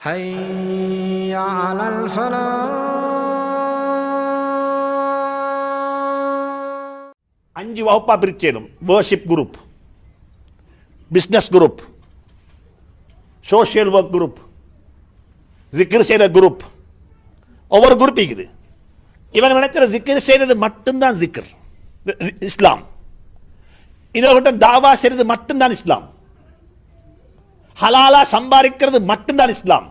حي على الفلاح அஞ்சு வகுப்பா பிரிச்சேனும் worship group business group social work group ஜிக்கர் செய்கிற group ஒவ்வொரு குரூப் இருக்குது இவங்க நினைக்கிற ஜிக்கர் செய்கிறது மட்டும்தான் ஜிக்கர் இஸ்லாம் இன்னொரு தாவா செய்கிறது மட்டும்தான் இஸ்லாம் ஹலாலா சம்பாதிக்கிறது மட்டும்தான் இஸ்லாம்.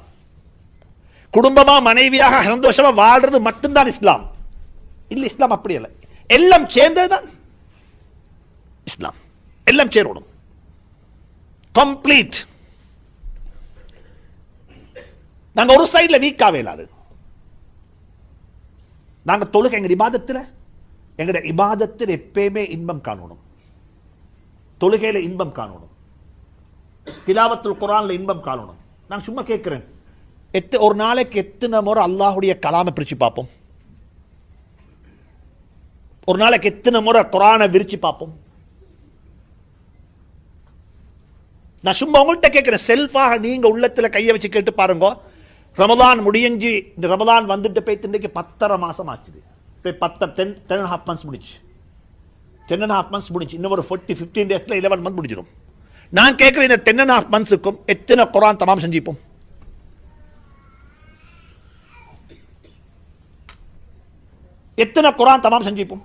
குடும்பமா மனைவியாக சந்தோஷமா வாழ்றது மட்டும்தான் இஸ்லாம். இல்லை இஸ்லாம் அப்படி இல்லை எல்லாம் சேர்ந்ததுதான் இஸ்லாம். எல்லாம் சேரணும் கம்ப்ளீட் நாங்க ஒரு சைடில் வீக்காவே இல்லாது நாங்க தொழுகை எங்க இபாதத்தில் எங்களுடைய இபாதத்தில் எப்பயுமே இன்பம் காணணும். தொழுகையில இன்பம் காணணும். திலாவத்துல் குரான்ல இன்பம் காணணும். நான் சும்மா கேட்கிறேன். எத்து ஒரு நாளைக்கு எத்தனை முறை அல்லாஹுடைய கலாமை பிரிச்சு பார்ப்போம்? ஒரு நாளைக்கு எத்தனை முறை குரானை விரிச்சு பார்ப்போம்? நான் சும்மா உங்கள்கிட்ட கேட்கிறேன். செல்ஃபாக நீங்க உள்ளத்துல கையை வச்சு கேட்டு பாருங்க. ரமதான் முடிஞ்சு இந்த ரமதான் வந்துட்டு போய் இன்றைக்கு பத்தரை மாசம் ஆச்சுது. போய் பத்த ten ten and half months முடிச்சு. டென் அண்ட் ஹாஃப் மந்த்ஸ் முடிச்சு. இன்னும் ஒரு ஃபோர்ட்டி ஃபிஃப்டீன் டேஸில் லெவன் மந்த் முடிஞ்சிடும். நான் கேட்குற இந்த டென் அண்ட் ஹாஃப் மந்த்ஸுக்கும் எத்தனை குரான் தமாம் செஞ்சுப்போம்? எத்தனை குரான் தமாம் செஞ்சுப்போம்?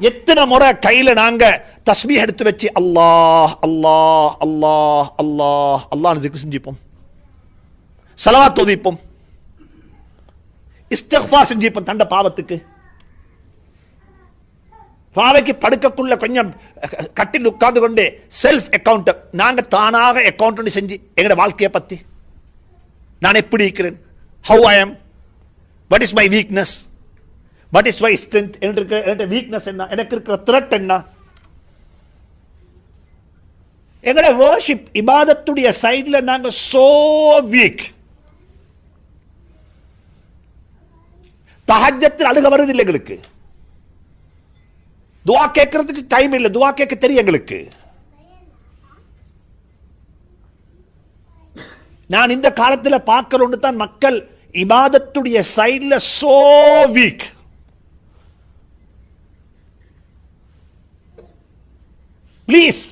எத்தனை முறை கையில நாங்க தஸ்மி எடுத்து வச்சு அல்லாஹ் அல்லாஹ் அல்லாஹ் அல்லாஹ் அல்லாஹ் ஜிக்ர் செஞ்சுப்போம். சலவாத் தொதிப்போம் இஸ்திக்ஃபார் செஞ்சுப்போம் தண்ட பாவத்துக்கு. பாவைக்கு படுக்கக்குள்ள கொஞ்சம் கட்டில் உட்கார்ந்து கொண்டு செல்ஃப் அக்கௌண்ட் நாங்கள் தானாக அக்கௌண்ட் செஞ்சு எங்கட வாழ்க்கையை பத்தி. நான் எப்படி இருக்கிறேன்? How I am what is my weakness what is my strength என்கிட்ட வீக்னஸ் என்ன? எனக்கு இருக்கிற த்ரெட் என்ன? எங்கட வேர்ஷிப் இபாதத்துடைய சைடில் நாங்கள் சோ வீக் தகஜத்தில் அழுக வருது இல்லை எங்களுக்கு. துவா கேட்கறதுக்கு டைம் இல்லை. துவா கேட்க தெரியும் எங்களுக்கு. நான் இந்த காலத்தில் பார்க்கறோன்னு தான் மக்கள் இபாதத்துடைய சைடில் சோ வீக் ப்ளீஸ்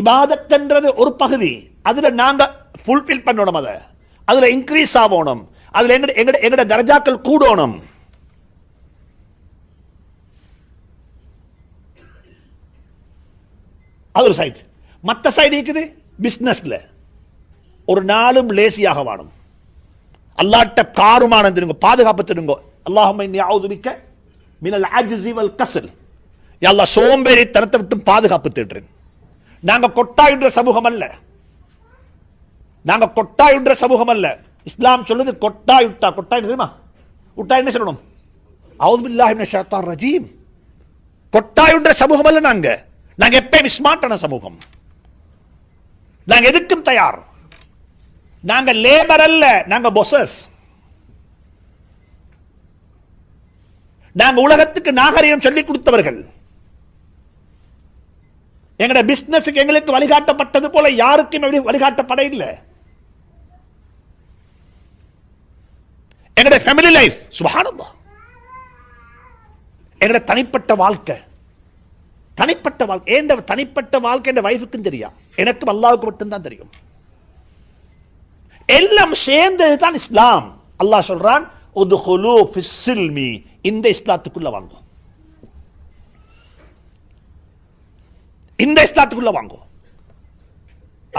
இபாதத்ன்றது ஒரு பகுதி. அதில் நாங்கள் ஃபுல்ஃபில் பண்ணணும் அதை. அதில் இன்க்ரீஸ் ஆகணும். அதில் எங்கட எங்கட எங்கட தரஜாக்கள் கூடணும். அது ஒரு சைடு மற்ற சைடு இருக்குது பிஸ்னஸில் ஒரு நாளும் லேசியாக வாடும் அல்லாட்ட காருமான திருங்க பாதுகாப்பு திருங்க அல்லாஹும் யாவுதுபிக்க மினல் ஆஜிசிவல் கசல் எல்லா சோம்பேறி தனத்தை விட்டு பாதுகாப்பு தேடுறேன். நாங்க கொட்டாயுன்ற சமூகம் அல்ல. நாங்க கொட்டாயுன்ற சமூகம் அல்ல. இஸ்லாம் சொல்லுது கொட்டாயுட்டா கொட்டாய் தெரியுமா? விட்டா என்ன சொல்லணும்? அவுதுபில்லாஹிம் பில்லாஹி ரஜீம். கொட்டாயுன்ற சமூகம் அல்ல நாங்க. நாங்க எப்பயும் ஸ்மார்ட்டான சமூகம். நாங்க எதுக்கும் தயார். நாங்க லேபர் அல்ல நாங்க பொசஸ் நாங்க உலகத்துக்கு நாகரிகம் சொல்லிக் கொடுத்தவர்கள். எங்களோட பிசினஸுக்கு எங்களுக்கு வழிகாட்டப்பட்டது போல யாருக்கும் வழிகாட்டப்பட இல்லை எங்களோட ஃபேமிலி லைஃப் சுபானந்தம் எங்களோட தனிப்பட்ட வாழ்க்கை. தனிப்பட்ட வாழ்க்கை ஏண்ட தனிப்பட்ட வாழ்க்கை என்ற வைஃபுக்கும் தெரியா? எனக்கும் அல்லாவுக்கு மட்டும்தான் தெரியும். எல்லாம் சேர்ந்தது தான் இஸ்லாம். அல்லாஹ் சொல்றான் இந்த இஸ்லாத்துக்குள்ள வாங்கும் இந்த இஸ்லாத்துக்குள்ள வாங்கும்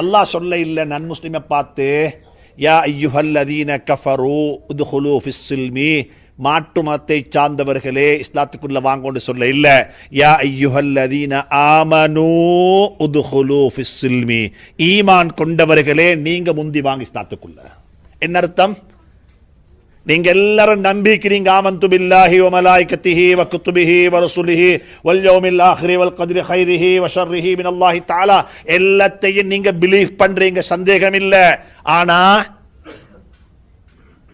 அல்லாஹ் சொல்ல இல்லை நன் முஸ்லிமை பார்த்து யா ஐயுஹல்லதீன கஃபரு உதுஹுலு ஃபிஸ்ஸில்மி. மாட்டு மதத்தை சார்ந்தவர்களே இஸ்லாத்துக்குள்ள வாங்கன்னு சொல்ல இல்ல. யா ஐயுஹல்லதீன ஆமனு உதுகுலு ஃபிஸ்ஸில்மி. ஈமான் கொண்டவர்களே நீங்க முந்தி வாங்க இஸ்லாத்துக்குள்ள. என்ன அர்த்தம்? நீங்க எல்லாரும் நம்பிக்கிறீங்க ஆமந்து பில்லாஹி வ மலாயிகத்திஹி வ குத்துபிஹி வ ரசூலிஹி வல் யௌமில் ஆஹிரி வல் கத்ரி ஹைரிஹி வ ஷர்ரிஹி மின் அல்லாஹி தஆலா. எல்லாத்தையும் நீங்க பிலீவ் பண்றீங்க சந்தேகம் இல்லை ஆனா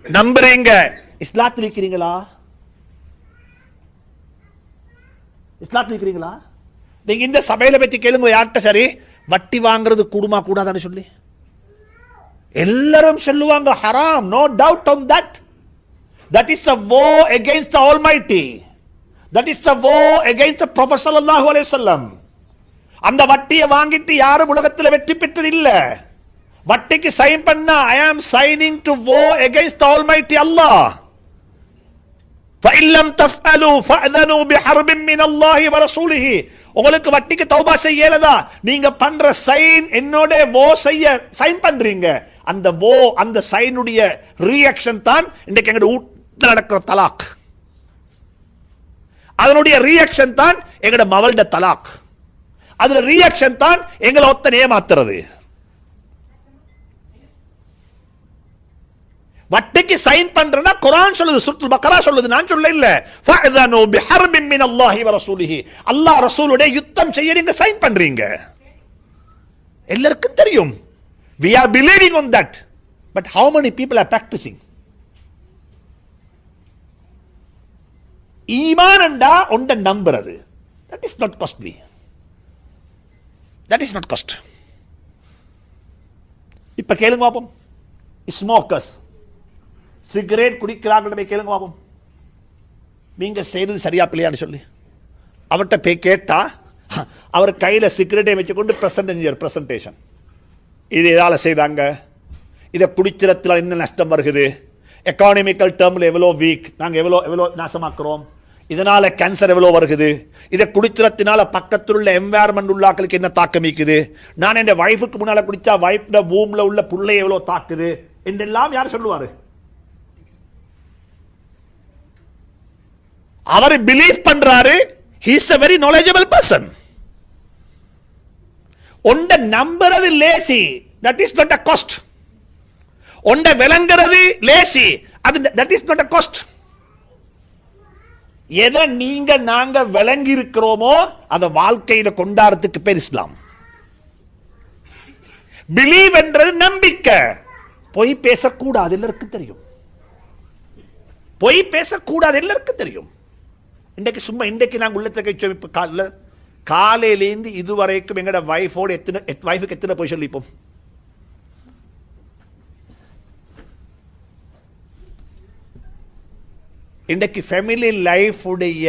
நம்புறீங்க. இஸ்லாத்தில் இருக்கிறீங்களா? இஸ்லாத்தில் இருக்கிறீங்களா? நீங்க இந்த சபையில பத்தி கேளுங்க யார்கிட்ட சரி? வட்டி வாங்குறது கூடுமா கூடாதான்னு சொல்லி. எல்லாரும் சொல்லுவாங்க ஹராம் no doubt on that that is a vow against the Almighty that is a vow against the prophet ஸல்லல்லாஹு அலைஹி அந்த வட்டியை வாங்கிட்டு யாரும் உலகத்தில் வெற்றி பெற்றது இல்லை வட்டிக்கு சைன் பண்ணா I am signing to vow against Almighty Allah فإن لم تفعلوا فأذنوا بحرب من الله ورسوله உங்களுக்கு வட்டிக்கு தௌபா செய்யலதா நீங்க பண்ற சைன் என்னோட வோ செய்ய சைன் பண்றீங்க அந்த வோ அந்த சைனுடைய ரியாக்ஷன் தான் இன்னைக்கு எங்க வீட்டில் நடக்கிற தலாக் அதனுடைய ரியாக்ஷன் தான் எங்கட மவள்ட தலாக் அதுல ரியாக்ஷன் தான் எங்களை ஒத்தனையே மாத்துறது வட்டிக்கு சைன் பண்றனா குரான் சொல்லுது சுருத்துல் பக்கரா சொல்லுது. நான் சொல்ல இல்ல. ஃபஅதனு பிஹர்பின் மின் அல்லாஹி வ ரசூலிஹி அல்லாஹ் ரசூலுடைய யுத்தம் செய்யறீங்க சைன் பண்றீங்க. எல்லாருக்கும் தெரியும். We are believing on that. But how many people are practicing? ஈமான் என்றா நம்பர் நம்புறது that is not costly that is not cost இப்ப கேளுங்க பாப்போம். ஸ்மோக்கர்ஸ் சிகரெட் குடிக்கிறார்கள் கேளுங்க பாபம் நீங்கள் செய்தது சரியா பிள்ளையான்னு சொல்லி. அவர்கிட்ட போய் கேட்டா அவர் கையில் சிகரெட்டை வச்சுக்கொண்டு பிரசன்ட் பிரசன்டேஷன் இது எதால் செய்தாங்க இதை குடிக்கிறதுல என்ன நஷ்டம் வருகுது? எக்கானமிக்கல் டேர்மில் எவ்வளோ வீக் நாங்கள் எவ்வளோ எவ்வளோ நாசமாக்குறோம்? இதனால் கேன்சர் எவ்வளோ வருகுது? இதை குடிக்கிறதுனால பக்கத்தில் உள்ள என்வாயர்மெண்ட் உள்ளாக்களுக்கு என்ன தாக்கம் இருக்குது நான் என் வைஃபுக்கு முன்னால் குடித்தா வைஃப்ட பூமில் உள்ள பிள்ளை எவ்வளோ தாக்குது? என்றெல்லாம் யார் சொல்லுவார்? அவர் பிலீவ் பண்றாரு. He's a very knowledgeable person உண்ட நம்புறது lazy that is not a cost உண்ட விளங்குறது லேசி அது that is not a cost எதை நீங்க நாங்க விளங்கி இருக்கிறோமோ அதை வாழ்க்கையில கொண்டாடுறதுக்கு பேர் இஸ்லாம். பிலீவ் என்றது நம்பிக்கை. பொய் பேசக்கூடாது எல்லாருக்கும் தெரியும். பொய் பேசக்கூடாது எல்லாருக்கும் தெரியும். இன்றைக்கு சும்மா இன்றைக்கு நாங்கள் உள்ளத்தை கழிச்சோம் இப்போ காலைல காலையிலேருந்து இதுவரைக்கும் எங்களோட வைஃபோட எத்தனை வைஃபுக்கு எத்தனை பொசிஷன் சொல்லிப்போம் இன்றைக்கு ஃபேமிலி லைஃப் உடைய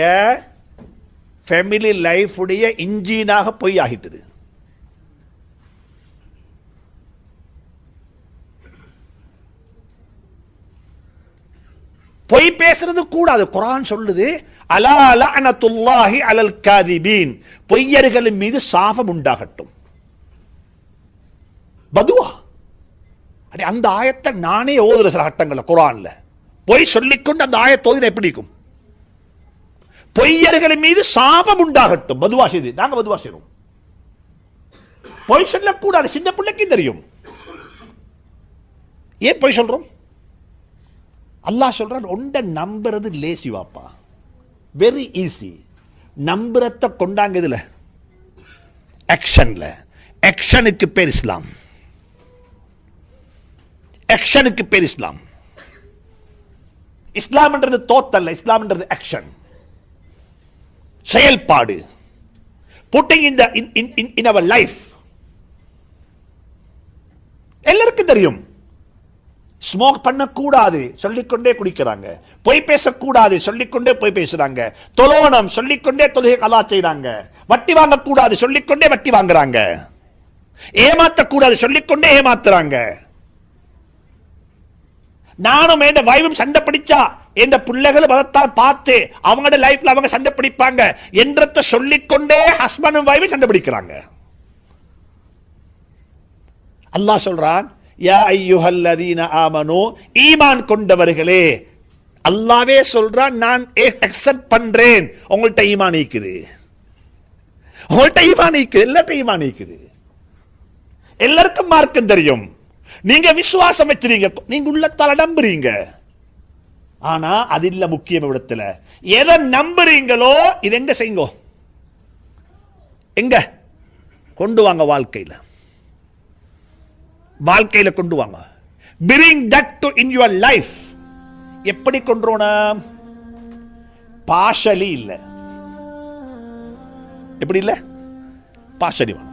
ஃபேமிலி லைஃபுடைய இன்ஜினாக பொய் ஆகிட்டது. பொய் பேசுறது கூடாது குரான் சொல்லுது அலா லஅனத்துல்லாஹி அலல் காதிபீன். பொய்யர்களின் மீது சாபம் உண்டாகட்டும். பதுவா. அந்த ஆயத்தை நானே ஓதுற சில கட்டங்கள்ல குரான்ல பொய் சொல்லிக்கொண்டு அந்த ஆயத்தை ஓதின எப்படி இருக்கும்? பொய்யர்களின் மீது சாபம் உண்டாகட்டும். பதுவா செய்து. நாங்க பதுவா செய்றோம். பொய் சொல்லக்கூடாது. சின்ன பிள்ளைக்கு தெரியும். ஏன் பொய் சொல்றோம்? அல்லாஹ் சொல்றான் ஒண்ட நம்புறது லேசி வாப்பா. வெரி ஈஸி நம்புறத்தை கொண்டாங்க இதுல ஆக்ஷன்ல ஆக்ஷனுக்கு பேர் இஸ்லாம். ஆக்ஷனுக்கு பேர் இஸ்லாம். இஸ்லாம்ன்றது தோத்தல்ல இஸ்லாம்ன்றது ஆக்ஷன் செயல்பாடு. Putting in thin in our life எல்லாருக்கும் தெரியும். ஸ்மோக் பண்ணக்கூடாது. சொல்லிக்கொண்டே குடிக்கிறாங்க. பொய் பேசக்கூடாது. சொல்லிக்கொண்டே பொய் பேசுறாங்க. தொலோனம் சொல்லிக்கொண்டே தொழுகை கலா செய்யறாங்க வட்டி வாங்கக்கூடாது. சொல்லிக்கொண்டே வட்டி வாங்குறாங்க. ஏமாத்தக்கூடாது. சொல்லிக்கொண்டே ஏமாத்துறாங்க. நானும் என் வைவும் சண்டை பிடிச்சா என் பிள்ளைகளும் மதத்தால் பார்த்து அவங்களோட லைஃப்ல அவங்க சண்டை பிடிப்பாங்க என்றத சொல்லிக்கொண்டே ஹஸ்பண்டும் வைவும் சண்டை பிடிக்கிறாங்க. அல்லாஹ் சொல்றான் யா ஐயுஹல்லதீன ஆமனோ ஈமான் கொண்டவர்களே அல்லாவே சொல்றான் நான் அக்செப்ட் பண்றேன் உங்கள்கிட்ட ஈமான் நீக்குது உங்கள்ட்ட ஈமான் நீக்குது எல்லார்ட்ட ஈமான் நீக்குது எல்லாருக்கும் மார்க்கம் தெரியும் நீங்க விசுவாசம் வச்சிருங்க நீங்க உள்ளத்தால நம்புறீங்க ஆனா அது இல்ல முக்கியம் இடத்துல எதை நம்புறீங்களோ இது எங்க செய்யுங்க எங்க கொண்டு வாங்க வாழ்க்கையில வாழ்க்கையில் கொண்டு வாங்க. Bring that to in your life எப்படி கொண்டுறோம் பாஷலி இல்லை. எப்படி இல்ல? பாஷலி வாங்க.